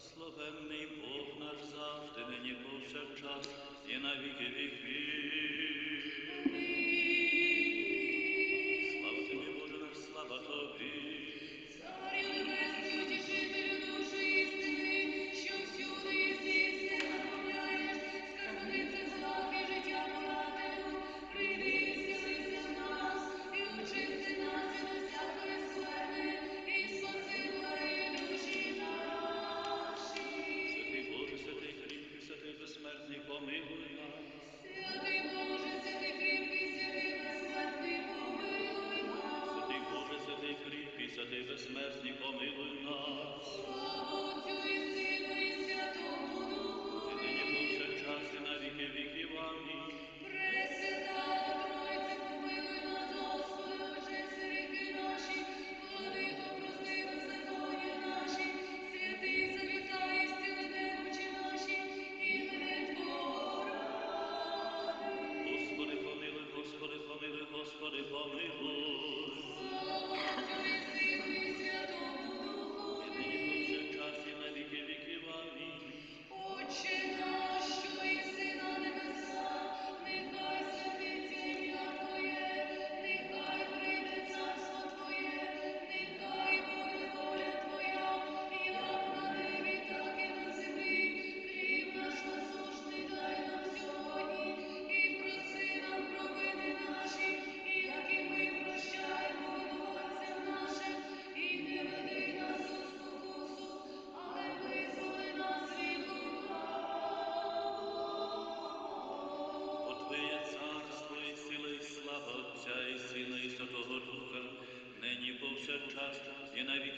Благословенний Бог наш завжди, нині повсякчас і навіки віки.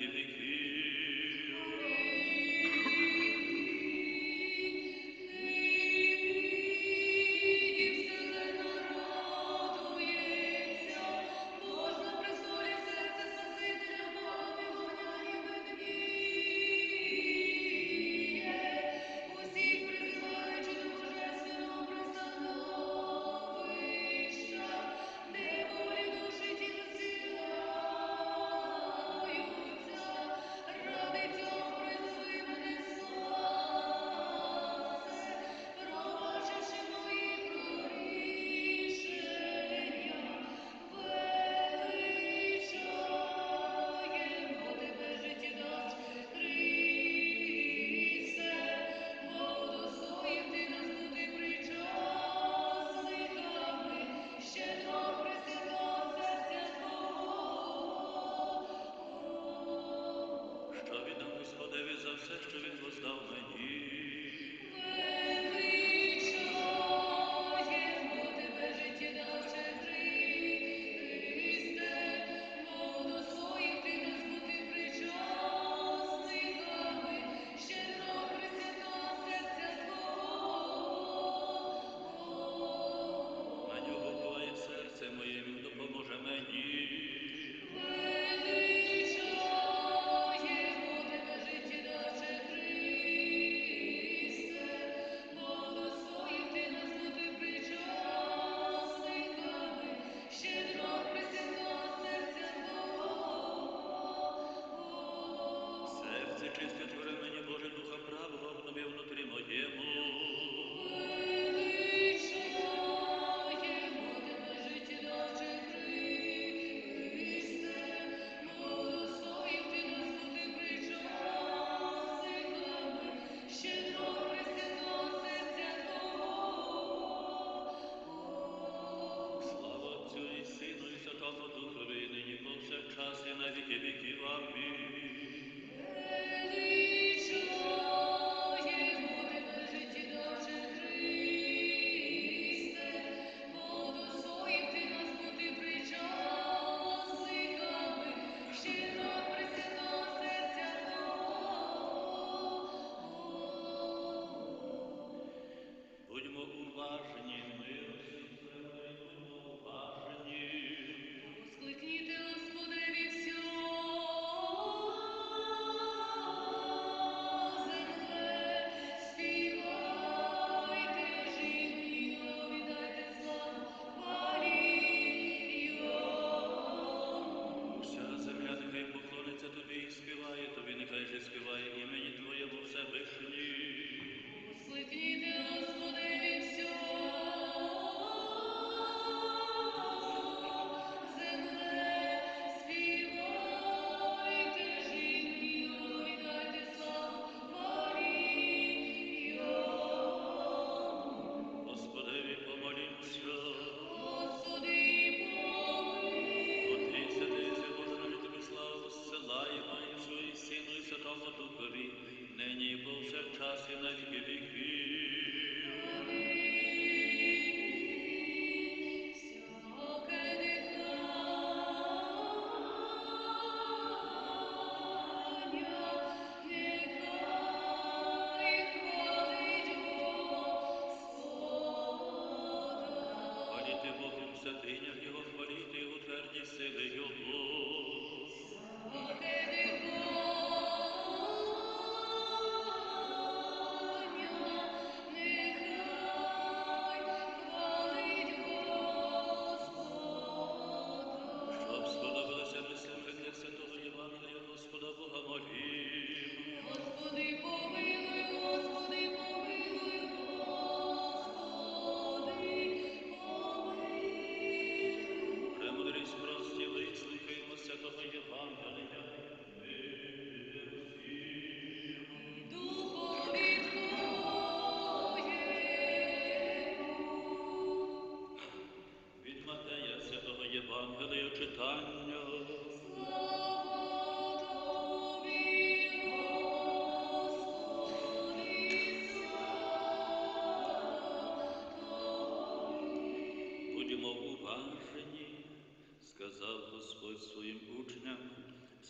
giving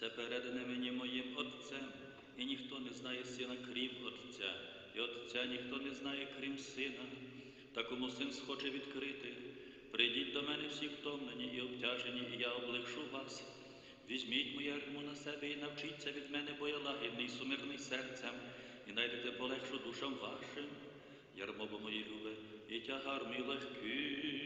це передане мені моїм Отцем, і ніхто не знає сина, крім Отця, і Отця ніхто не знає, крім сина. Та кому син схоче відкрити, прийдіть до мене всі втомлені і обтяжені, і я облегшу вас. Візьміть моє ярмо на себе і навчіться від мене, бо я лагідний, сумирний серцем, і найдете полегшу душам вашим. Ярмо бо моє любе, і тягар мій легкий.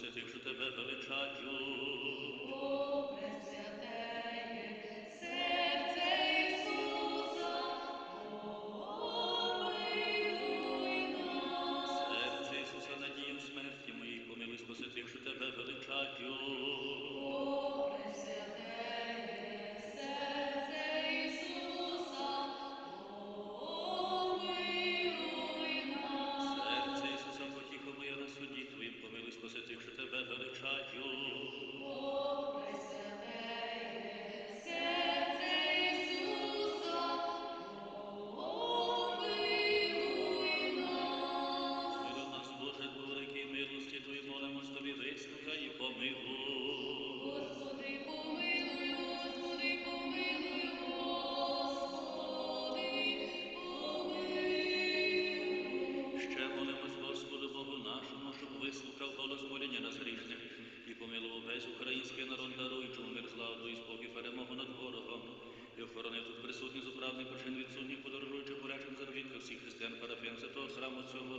să zic și tebe veliceagiu. O, стяжки народ, даруй, чому мир славу і спокій, перемогу над ворогом. І охорони тут присутні зуправний почин відсутніх, подорожуючи порячин заробітках всіх християн, парафіян, святого храму цього,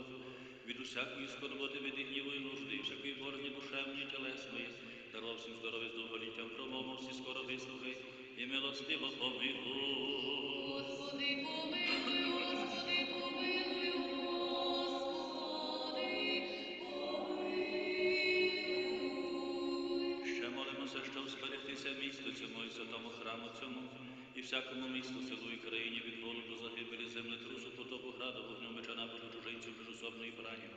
від усякої скорботи, від і гніву і нужди, і всякої борні душевної, тілесної, даров всім здоров'я з довголіттям, промову всі скоро вислухай, і милостиво помилуй. Господи, помилуй. Всякому місту, селу і країні від голоду, загибелі, землетрусу, потопу, граду, вогню, меча, нападу, чужинців, безособної прані.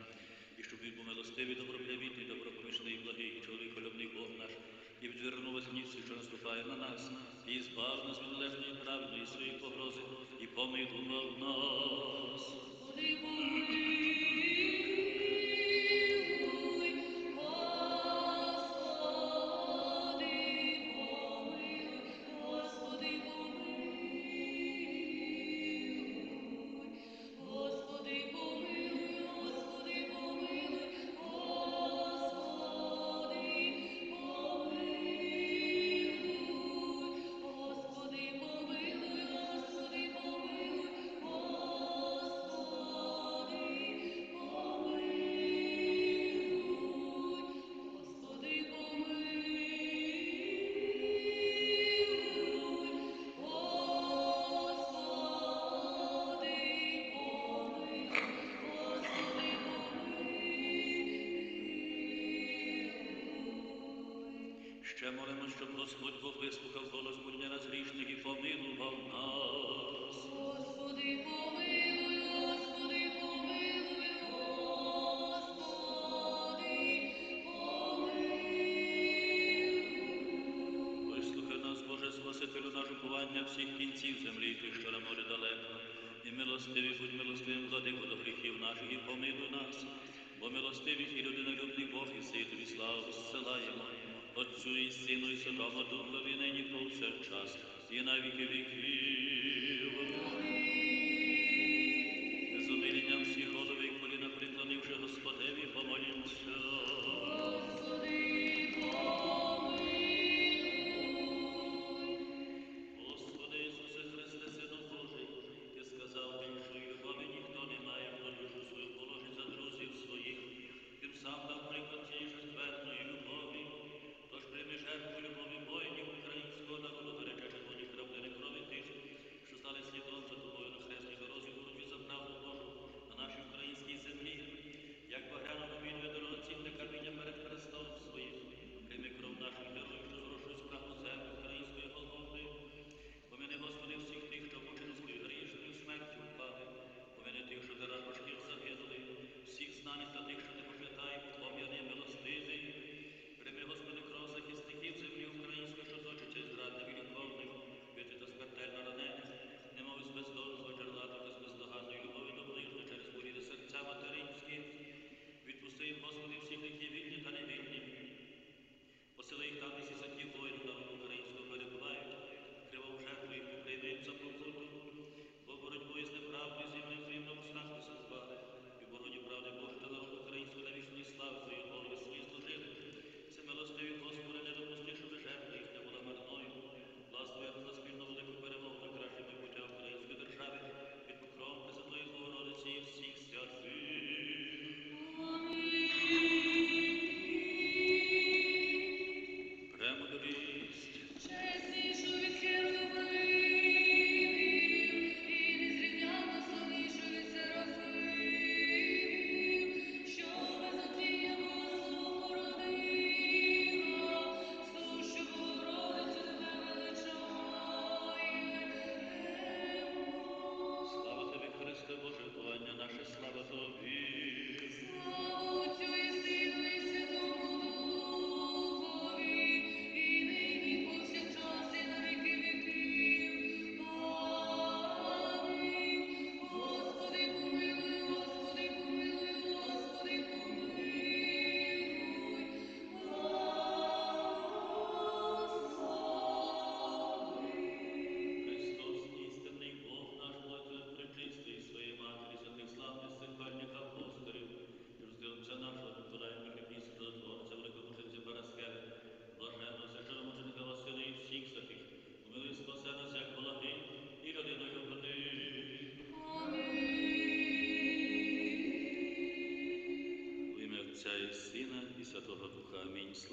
І щоб він був милостивий, добропривітний, добропомічний, благий, чоловік, любний Бог наш, і відвернув свій, що наступає на нас, і збав нас від належної праведної своєї погрози, і помилував нас. Ще молимо, щоб Господь Бог вислухав голос будня нас грішних і помилував нас. Господи, помилуй, Господи, помилуй, Господи, помилуй. Вислухай нас, Боже, Спасителю наш уповання всіх кінців землі, і тих, що на морі далеко. І милостивий, будь милостивим, владико до гріхів наших, і помилуй нас. Бо милостивий і людинолюбний Бог, і сей тобі славу зсилаємо. Отцю і Сину, і Святому Духові, нині повсякчас, і на віки віків. З умилінням всіх славу Твою, Богу, свою служив. Все милостиві Господи.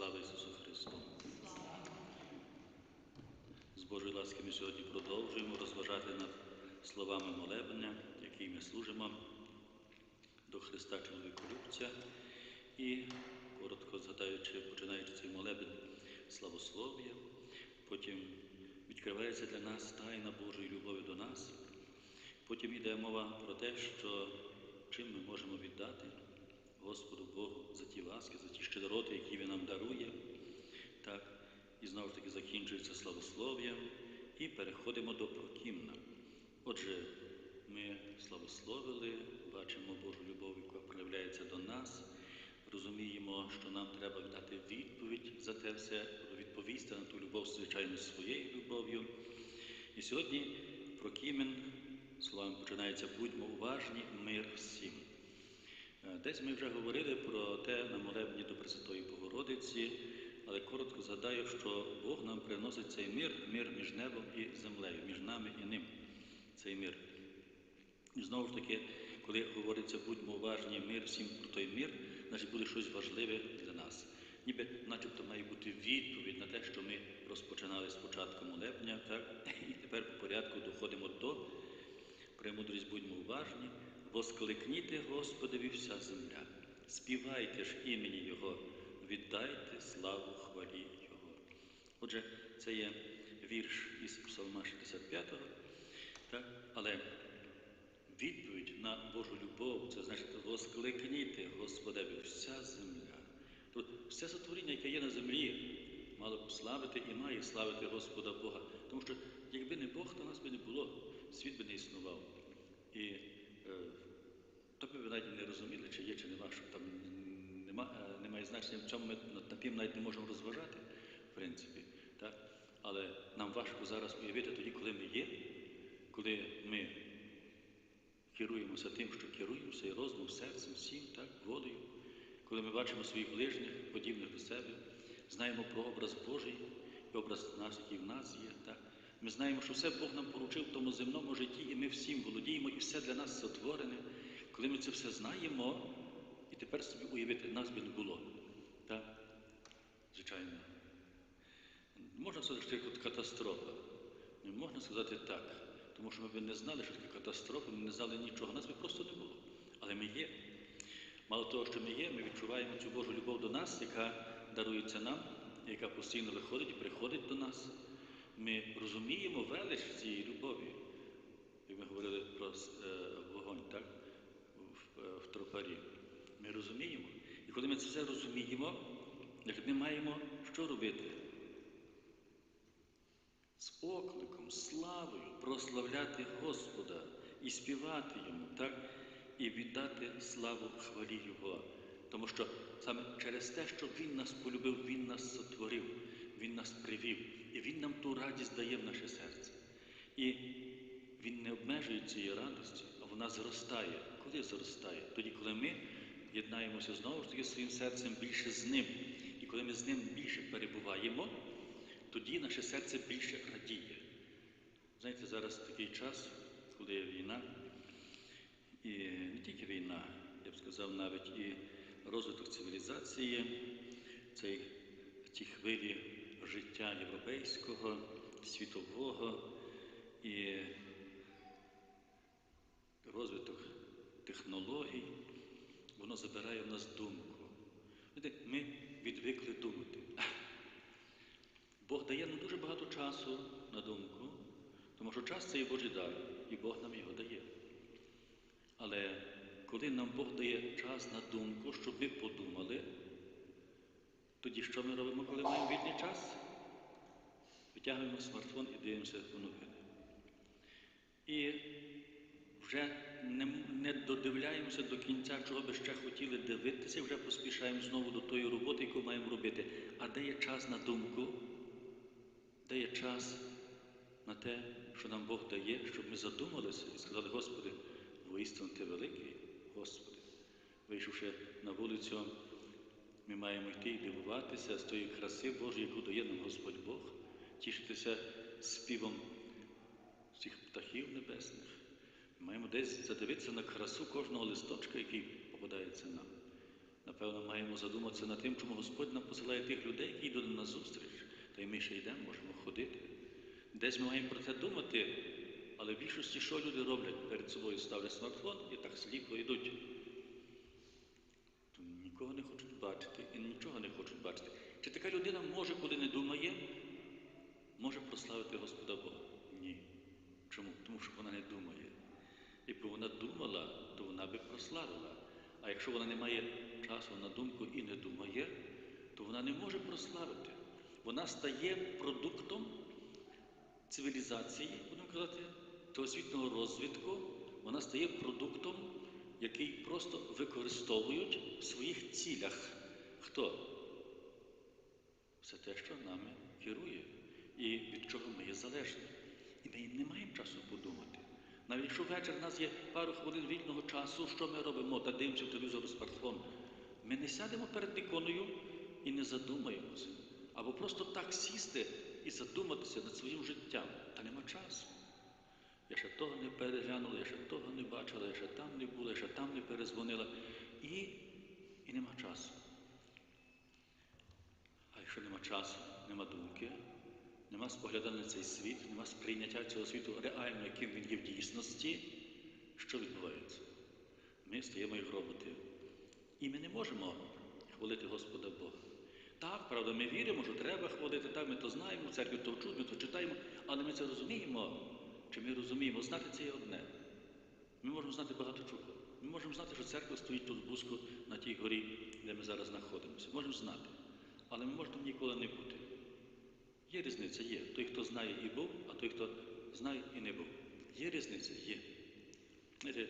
Слава Ісусу Христу! З Божої ласки ми сьогодні продовжуємо розважати над словами молебня, які ми служимо до Христа чоловіколюбця. І коротко згадаючи, починаючи цей молебень славослов'я, потім відкривається для нас тайна Божої любові до нас. Потім йде мова про те, що чим ми можемо віддати Господу Богу за ті ласки, за ті щедроти, які Він нам дарує. Так, і знову ж таки закінчується славослов'я і переходимо до прокімна. Отже, ми славословили, бачимо Божу любов, яка проявляється до нас, розуміємо, що нам треба дати відповідь за те все, відповісти на ту любов, звичайно, своєю любов'ю. І сьогодні прокімен, словами починається будьмо уважні, мир всім. Десь ми вже говорили про те на молебні до Пресвятої Богородиці, але коротко згадаю, що Бог нам приносить цей мир, мир між небом і землею, між нами і ним. Цей мир. І знову ж таки, коли говориться будьмо уважні, мир всім про той мир, значить буде щось важливе для нас. Ніби начебто має бути відповідь на те, що ми розпочинали спочатку молебня, так? і тепер по порядку доходимо до премудрість будьмо уважні, воскликніте Господові вся земля, співайте ж імені Його, віддайте славу хвалі Його. Отже, це є вірш із Псалма 65-го, але відповідь на Божу любов, це значить воскликніте Господеві вся земля. Тут все сотворіння, яке є на землі, мало б славити і має славити Господа Бога. Тому що якби не Бог, то нас би не було, світ би не існував. І то би ви навіть не розуміли, чи є, чи нема, що там нема, е, немає значення, в чому ми над напів навіть не можемо розважати, в принципі. Так? Але нам важко зараз уявити тоді, коли ми є, коли ми керуємося тим, що керуємося, і розумом, серцем, всім, так, волею, коли ми бачимо своїх ближніх, подібних до себе, знаємо про образ Божий і образ наш, який в нас є. Так. Ми знаємо, що все Бог нам поручив в тому земному житті, і ми всім володіємо, і все для нас сотворене. Коли ми це все знаємо, і тепер собі уявити, нас би не було. Так? Звичайно. Можна сказати, що це катастрофа. Не можна сказати так, тому що ми б не знали, що таке катастрофа, ми не знали нічого, нас би просто не було. Але ми є. Мало того, що ми є, ми відчуваємо цю Божу любов до нас, яка дарується нам, яка постійно виходить і приходить до нас. Ми розуміємо велич цієї любові. І ми говорили про е, вогонь, так? В, е, в тропарі. Ми розуміємо. І коли ми це все розуміємо, значить ми маємо що робити? З окликом, славою прославляти Господа і співати Йому, так? і віддати славу хвалі Його. Тому що саме через те, що Він нас полюбив, Він нас сотворив, Він нас привів, і Він нам ту радість дає в наше серце. І Він не обмежує цієї радості, а вона зростає. Коли зростає? Тоді, коли ми єднаємося знову ж таки своїм серцем більше з ним. І коли ми з ним більше перебуваємо, тоді наше серце більше радіє. Знаєте, зараз такий час, коли є війна, і не тільки війна, я б сказав, навіть і розвиток цивілізації, цей, ті хвилі життя європейського, світового і розвиток технологій, воно забирає в нас думку. Ми відвикли думати. Бог дає нам дуже багато часу на думку, тому що час це є Божий дар, і Бог нам його дає. Але коли нам Бог дає час на думку, щоб ми подумали, тоді що ми робимо, коли маємо вільний час? Витягуємо смартфон і дивимося новини. І вже не, не додивляємося до кінця, чого би ще хотіли дивитися, вже поспішаємо знову до тої роботи, яку маємо робити. А де є час на думку? Де є час на те, що нам Бог дає, щоб ми задумалися і сказали, Господи, воістину Ти великий, Господи. Вийшовши на вулицю, ми маємо йти і дивуватися з тої краси Божої, яку дає нам Господь Бог, тішитися співом цих птахів небесних. Ми маємо десь задивитися на красу кожного листочка, який попадається нам. Напевно, маємо задуматися над тим, чому Господь нам посилає тих людей, які йдуть на зустріч. Та й ми ще йдемо, можемо ходити. Десь ми маємо про це думати, але в більшості що люди роблять? Перед собою ставлять смартфон і так сліпо йдуть. То Нікого не хочуть бачити і нічого не хочуть бачити. Чи така людина може, коли не думає, може прославити Господа Бога? Ні. Чому? Тому що вона не думає. Якби вона думала, то вона би прославила. А якщо вона не має часу на думку і не думає, то вона не може прославити. Вона стає продуктом цивілізації, будемо казати, освітнього розвитку, вона стає продуктом, який просто використовують в своїх цілях. Хто? Все те, що нами керує, і від чого ми є залежні. І ми не маємо часу подумати. Навіть якщо ввечері в нас є пару хвилин вільного часу, що ми робимо? Та дивимося в телевізор смартфон. Ми не сядемо перед іконою і не задумаємося. Або просто так сісти і задуматися над своїм життям. Та нема часу. Я ще того не переглянула, я ще того не бачила, я ще там не була, я ще там не перезвонила. І, і нема часу. А якщо нема часу, нема думки, нема споглядання на цей світ, нема сприйняття цього світу реально, яким він є в дійсності, що відбувається? Ми стаємо як роботи. І ми не можемо хвалити Господа Бога. Так, правда, ми віримо, що треба хвалити, так, ми то знаємо, в церкві то вчуть, ми то читаємо, але ми це розуміємо. Чи ми розуміємо? Знати це є одне. Ми можемо знати багато чого. Ми можемо знати, що церква стоїть тут Буску на тій горі, де ми зараз знаходимося. Можемо знати. Але ми можемо ніколи не бути. Є різниця, є. Той, хто знає і був, а той, хто знає і не був. Є різниця, є. Знаєте,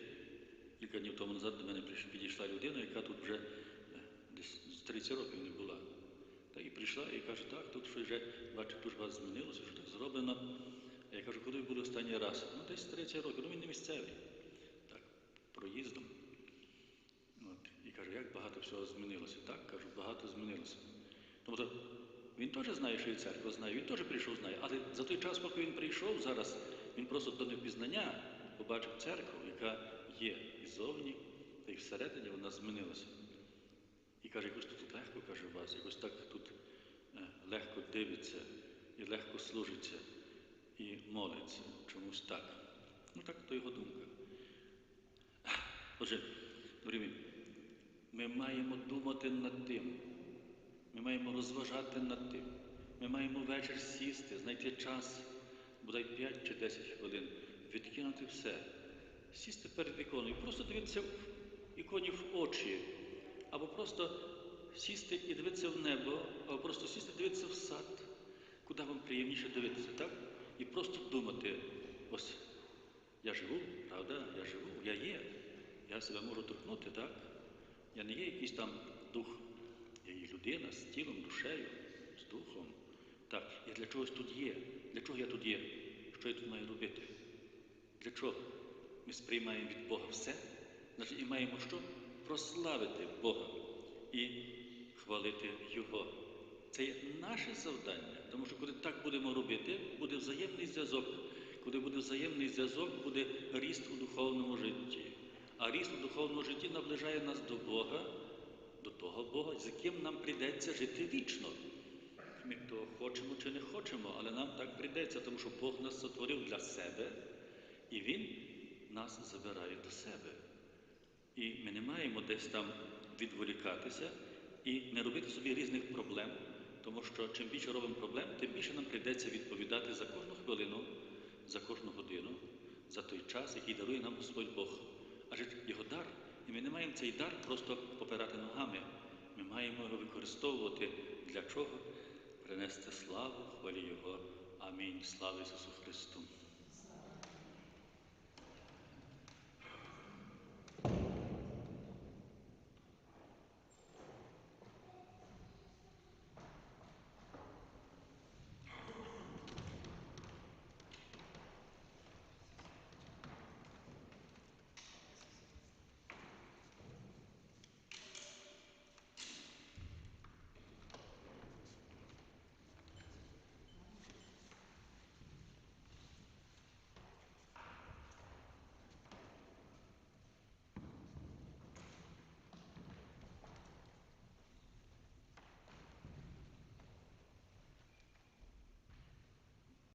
кілька днів тому назад до мене підійшла людина, яка тут вже е, десь 30 років не була. Та і прийшла і каже, так, тут вже, бачу, дуже багато змінилося, що так зроблено. Я кажу, коли були останній раз? Ну, десь 30 років, ну він не місцевий. Так, проїздом. От. І каже, як багато всього змінилося. Так, кажу, багато змінилося. Тобто він теж знає, що і церква знає, він теж прийшов, знає. Але за той час, поки він прийшов зараз, він просто до невпізнання побачив церкву, яка є і зовні, та й всередині вона змінилася. І каже, якось тут легко, каже вас, якось так тут е, легко дивиться і легко служиться і молиться. Чомусь так. Ну так, то його думка. Отже, дорогі ми маємо думати над тим, ми маємо розважати над тим. Ми маємо вечір сісти, знайти час, бодай 5 чи 10 хвилин, відкинути все, сісти перед іконою, просто дивитися іконі в очі, або просто сісти і дивитися в небо, або просто сісти дивитися в сад, куди вам приємніше дивитися, так? І просто думати, ось я живу, правда, я живу, я є, я себе можу торкнути, так? Я не є якийсь там дух, я є людина з тілом, душею, з духом. Так, я для чогось тут є. Для чого я тут є? Що я тут маю робити? Для чого? Ми сприймаємо від Бога все, значить і маємо що? Прославити Бога і хвалити Його. Це є наше завдання, тому що коли так будемо робити, буде взаємний зв'язок. Коли буде взаємний зв'язок, буде ріст у духовному житті. А ріст у духовному житті наближає нас до Бога, до того Бога, з яким нам прийдеться жити вічно. Ми того хочемо чи не хочемо, але нам так прийдеться, тому що Бог нас сотворив для себе, і Він нас забирає до себе. І ми не маємо десь там відволікатися і не робити собі різних проблем, тому що чим більше робимо проблем, тим більше нам прийдеться відповідати за кожну хвилину, за кожну годину, за той час, який дарує нам Господь Бог. Адже його дар, і ми не маємо цей дар просто попирати ногами. Ми маємо його використовувати для чого? Принести славу, хвалі Його. Амінь. Слава Ісусу Христу!